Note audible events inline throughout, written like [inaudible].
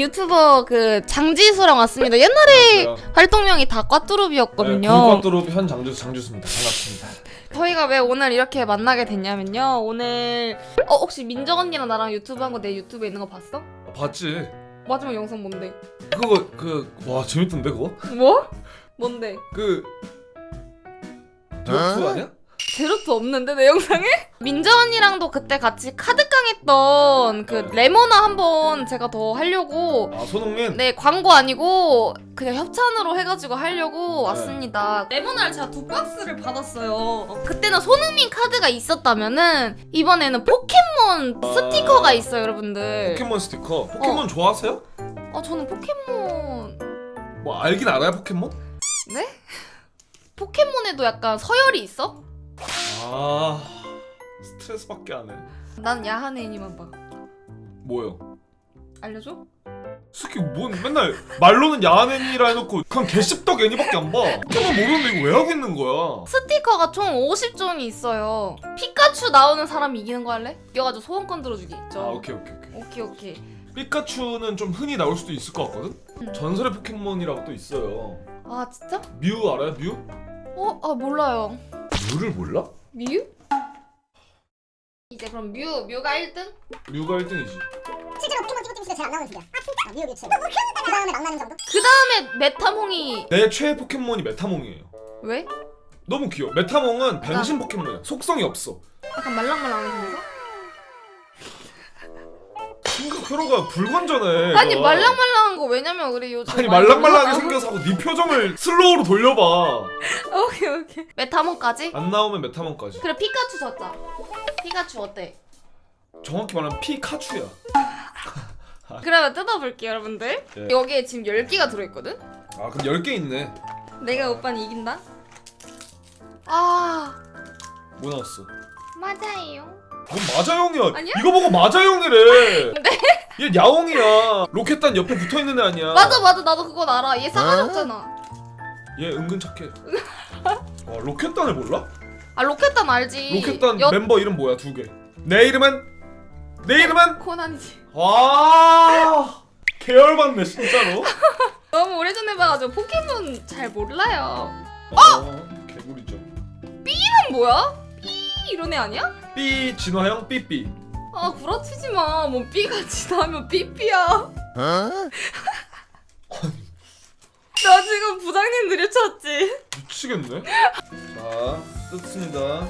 유튜버 그 장지수랑 왔습니다. 옛날에 안녕하세요. 활동명이 다 꽈뚜루비였거든요. 굴과뚜루 현 장주수 장주수입니다. 반갑습니다. 저희가 왜 오늘 이렇게 만나게 됐냐면요. 오늘 어 혹시 민정 언니랑 나랑 유튜브 한 거 내 유튜브에 있는 거 봤어? 봤지? 마지막 영상 뭔데? 그거 그 와 재밌던데 그거? 뭐? 뭔데? 그 드로프 아니야? 제로트 없는데 내 영상에? [laughs] 민정 언니랑도 그때 같이 카드깡 했던 그 레모나 한번 제가 더 하려고 아 손흥민? 네 광고 아니고 그냥 협찬으로 해가지고 하려고 왔습니다. 레모나를 제가 두 박스를 받았어요. 어, 그때는 손흥민 카드가 있었다면은 이번에는 포켓몬 아. 스티커가 있어요, 여러분들. 포켓몬 스티커. 포켓몬 좋아하세요? 어 저는 포켓몬 뭐 알긴 알아요 포켓몬? 네? [laughs] 포켓몬에도 약간 서열이 있어? 아 스트레스밖에 안 해. 난 야한 애니만 봐. 뭐요? 알려줘? 스키 뭔 맨날 말로는 야한 애니라 해놓고 그냥 개씹덕 애니밖에 안 봐. 포켓몬 모르는데 이거 왜 하고 있는 거야? 스티커가 총 50종이 있어요. 피카츄 나오는 사람이 이기는 거 할래? 이겨가지고 소원권 들어주기. 아 오케이 오케이 오케이. 오케이 오케이. 피카츄는 좀 흔히 나올 수도 있을 것 같거든? 음. 전설의 포켓몬이라고 또 있어요. 아 진짜? 뮤 알아요 뮤? 어? 아 몰라요. 뮤를 몰라? 뮤? 이제 그럼 뮤 뮤가 1등? 뮤가 1등이지. 실제로 포켓몬 티모 티모스가 잘안 나오는 중이야. 아 진짜? 뮤 뮤츠. 그 다음에 막나는 정도? 그 다음에 메타몽이 내 최애 포켓몬이 메타몽이에요. 왜? 너무 귀여워. 메타몽은 변신 포켓몬이야. 속성이 없어. 약간 말랑말랑해 생 서? 생각 회로가 불건전해. 아니. 말랑말랑한 거 왜냐면 우리 요즘 아니 많이 말랑말랑하게 생겨서 하고 네 표정을 슬로우로 돌려봐. [laughs] 오케이 오케이 메타몽까지? 안 나오면 메타몽까지. 그래 피카츄 졌다 피카츄 어때? 정확히 말하면 피카츄야. [laughs] 그러면 뜯어볼게요 여러분들 예. 여기에 지금 10개가 들어있거든? 아 그럼 10개 있네. 내가 오빠는 이긴다? 아 뭐 나왔어? 맞아요 뭔 마자용이야. 아니야? 이거 보고 마자용이래. [laughs] 얘 야옹이야. 로켓단 옆에 붙어 있는 애 아니야. 맞아 맞아 나도 그건 알아 얘 싸가지 없잖아 얘 은근 착해. 어, 로켓단을 몰라? 아 로켓단 알지 로켓단 여... 멤버 이름 뭐야 두 개. 내 이름은 내 이름은 코난이지 와 계열받네 진짜로. [laughs] 너무 오래전에 봐가지고 포켓몬 잘 몰라요 어 개구리죠. 이건 뭐야? 삐 이런 애 아니야? 삐 진화형 삐삐. 아 구라치지 마. 뭐 삐가 [laughs] 지나면 삐삐야. 나 지금 부장님들이 쳤지. 미치겠네. 자 뜯습니다.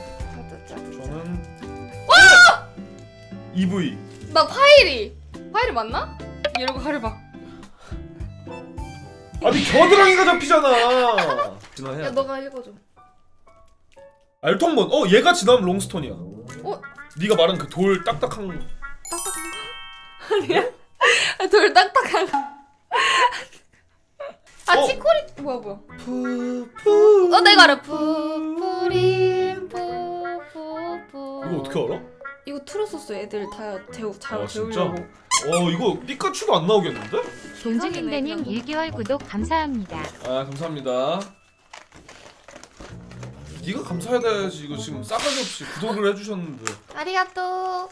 저는 EV. 나 파이리. 파이리 맞나? 이러고 가려봐. 아니 겨드랑이가 잡히잖아. 진화해야 [laughs] 야 돼. 너가 읽어줘. 알통본. 어 얘가 지나면 롱스톤이야. 어? 네가 말한 그 돌 딱딱한 딱딱한 거? 아니야? [laughs] 아, 돌 딱딱한 거. 아 어. 치코리 뭐야 뭐야? 푸푸. 어 내가 알아. 푸푸린 푸푸푸. 이거 어떻게 알아? 이거 틀었었어 애들 다 재우 잘 아, 진짜? 재우려고. 어 이거 피카츄가 안 나오겠는데? 동주님다님 1개월 구독 감사합니다. 아 감사합니다. 네가 감사해야 돼야지 이거 지금 싸가지 없이 구독을 해주셨는데 아리가또.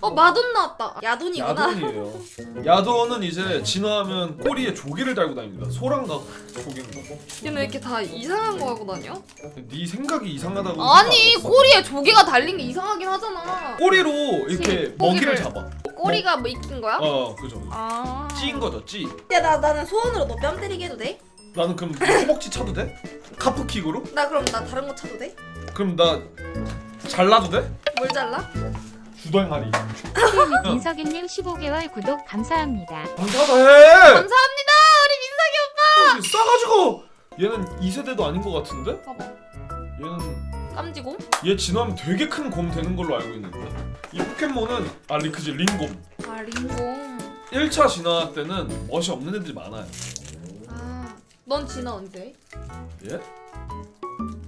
어 마돈 나왔다. 야돈이구나. 야돈이에요. 야돈은 이제 진화하면 꼬리에 조개를 달고 다닙니다. 소랑가 조개인가? 얘는 왜 이렇게 다 이상한 거 하고 다녀? 네 생각이 이상하다고 아니 생각 안 했어. 꼬리에 조개가 달린 게 이상하긴 하잖아. 꼬리로 이렇게 고기를- 먹이를 잡아. 꼬리가 뭐 익힌 거야? 어 그죠. 아. 찌인 거죠 찌. 야 나 나는 소원으로 너 뺨 때리게 해도 돼? 나는 그럼 허벅지 차도 돼? 카프킥으로? 나 그럼 나 다른 거 차도 돼? 그럼 나 잘라도 돼? 뭘 잘라? 주당하리. [laughs] 민석이님 15개월 구독 감사합니다. 감사하다 해. 감사합니다 우리 민석이 싸가지고 얘는 2세대도 아닌 것 같은데? 오빠. 봐봐. 얘는 깜지고? 얘 진화하면 되게 큰 곰 되는 걸로 알고 있는데 이 포켓몬은 아 리크지 링곰 아 링공. 1차 진화 때는 멋이 없는 애들이 많아요 아. 넌 진화 언제? 예?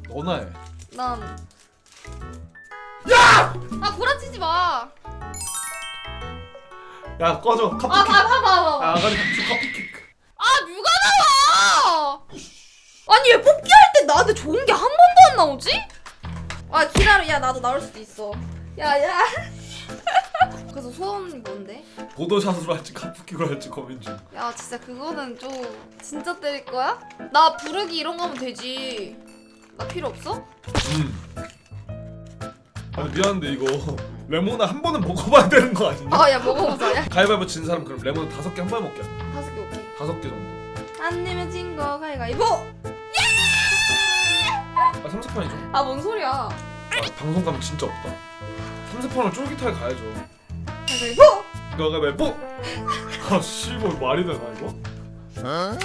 너나 해 난. 야! 아 구라치지 마. 야 꺼져 아 카프킥 봐봐 봐봐. 아, 아가리 주 카프킥 아 누가 나와? 아니 왜 뽑기 할 때 나한테 좋은 게 한 번도 안 나오지? 아 기다려 야 나도 나올 수도 있어 야 야 그래서 소원이 뭔데? 보도샷으로 할지 카프키로 할지 고민 중. 야 진짜 그거는 좀 진짜 때릴 거야? 나 부르기 이런 거 하면 되지. 나 필요 없어? 음. 아니 미안한데 이거 레모나 한 번은 먹어봐야 되는 거 아니냐? 아 야 먹어보자. 야 가위바위보 진 사람 그럼 레몬 다섯 개 한 번에 먹게. 다섯 개 오케이. 다섯 개 정도. 안 내면 진거 가위가위보. 아 삼세판이죠. 아 뭔 소리야? 아 방송감 진짜 없다. 삼세판을 쫄깃하게 가야죠. 가위가위보. 가위바위보. 아 씨발 말이 되나 이거? 아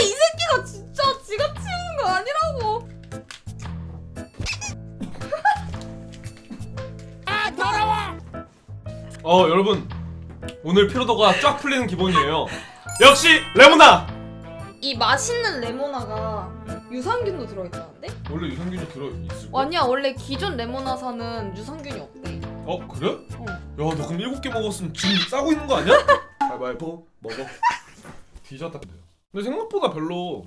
이 새끼가 진짜 지가 치우는 거 아니라고. 어 여러분 오늘 피로도가 쫙 풀리는 기분이에요. 역시 레모나. 이 맛있는 레모나가 유산균도 들어있다는데? 원래 유산균이 들어 있을 거. 아니야 원래 기존 레모나사는 유산균이 없대. 어 그래? 어. 야너 그럼 일곱 개 먹었으면 지금 싸고 있는 거 아니야? [laughs] 가위바위보 먹어. 뒤졌다. 근데 생각보다 별로.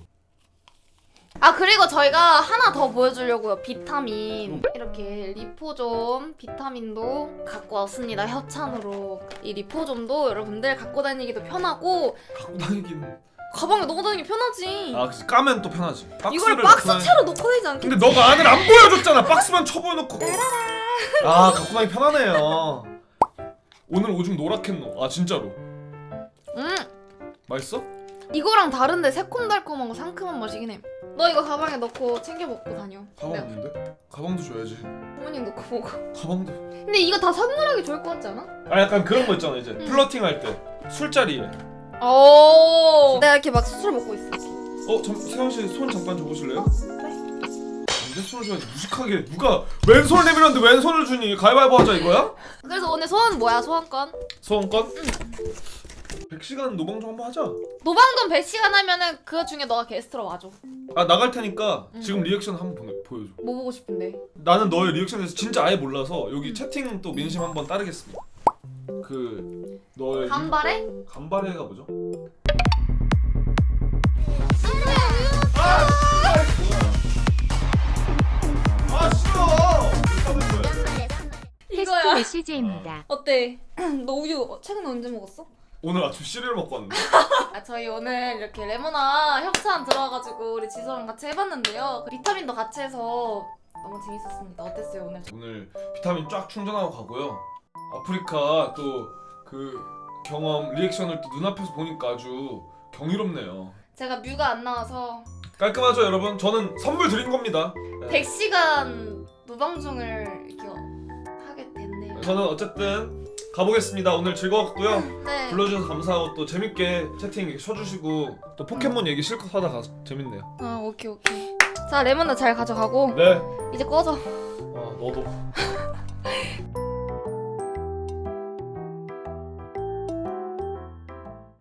아 그리고 저희가 하나 더 보여주려고요 비타민 이렇게 리포좀 비타민도 갖고 왔습니다 협찬으로 이 리포좀도 여러분들 갖고 다니기도 편하고 갖고 다니기는. 가방에 넣고 다니기 편하지 아 그치 까면 또 편하지. 박스를 이걸 넣고 다니- 박스채로 넣고 다니지 않겠지? 근데 너가 안을 안 보여줬잖아. 박스만 쳐보여놓고. 아 갖고 다니기 편하네요. 오늘 오줌 노랗겠노. 아 진짜로. 음 맛있어? 이거랑 다른데 새콤달콤하고 상큼한 맛이긴 해 너 이거 가방에 넣고 챙겨 먹고 다녀 가방 내가 없는데? 가방도 줘야지. 부모님 넣고 먹어 가방도. 근데 이거 다 선물하기 좋을 것 같지 않아? 아 약간 그런 거 있잖아 이제 응. 플러팅 할 때 술자리에. 오 내가 이렇게 막술 먹고 있어 어, 잠, 세원 씨손 잠깐 줘보실래요? 네. 반대 손을 줘야지 무식하게 누가 왼손을 내밀었는데 왼손을 주니 가위바위보 하자 이거야? 그래서 오늘 소원 뭐야 소원권? 소원권? 100시간 노방종 한번 하자 노방돈 100시간 하면은 그 중에 너가 게스트로 와줘 아 나갈 테니까 응. 지금 리액션 한번 보내, 보여줘 뭐 보고 싶은데 나는 너의 리액션에 대해서 진짜 아예 몰라서 여기 응. 채팅 또 민심 한번 따르겠습니다 그 너의 간발해? 리- 간발해가 뭐죠? 아 싫어 테스트 이거야 메시지입니다. 어때? [clears throat] 너 우유 최근에 언제 먹었어? 오늘 아침 시리얼 먹고 왔는데 아 저희 오늘 이렇게 레모나 협찬 들어와가지고 우리 지소랑 같이 해봤는데요 그 비타민도 같이 해서 너무 재밌었습니다 어땠어요 오늘? 오늘 비타민 쫙 충전하고 가고요. 아프리카 또 그 경험 리액션을 또 눈앞에서 보니까 아주 경이롭네요. 제가 뮤가 안 나와서 깔끔하죠 여러분? 저는 선물 드린 겁니다. 네. 100시간 노방종을 이렇게 하게 됐네요 저는 어쨌든 가보겠습니다. 오늘 즐거웠고요. [laughs] 네 불러주셔서 감사하고 또 재밌게 채팅 이렇게 쳐주시고 또 포켓몬 얘기 실컷 하다가 재밌네요. 아 오케이 오케이 자 레몬나 잘 가져가고 네. 이제 꺼져 어 너도. [laughs]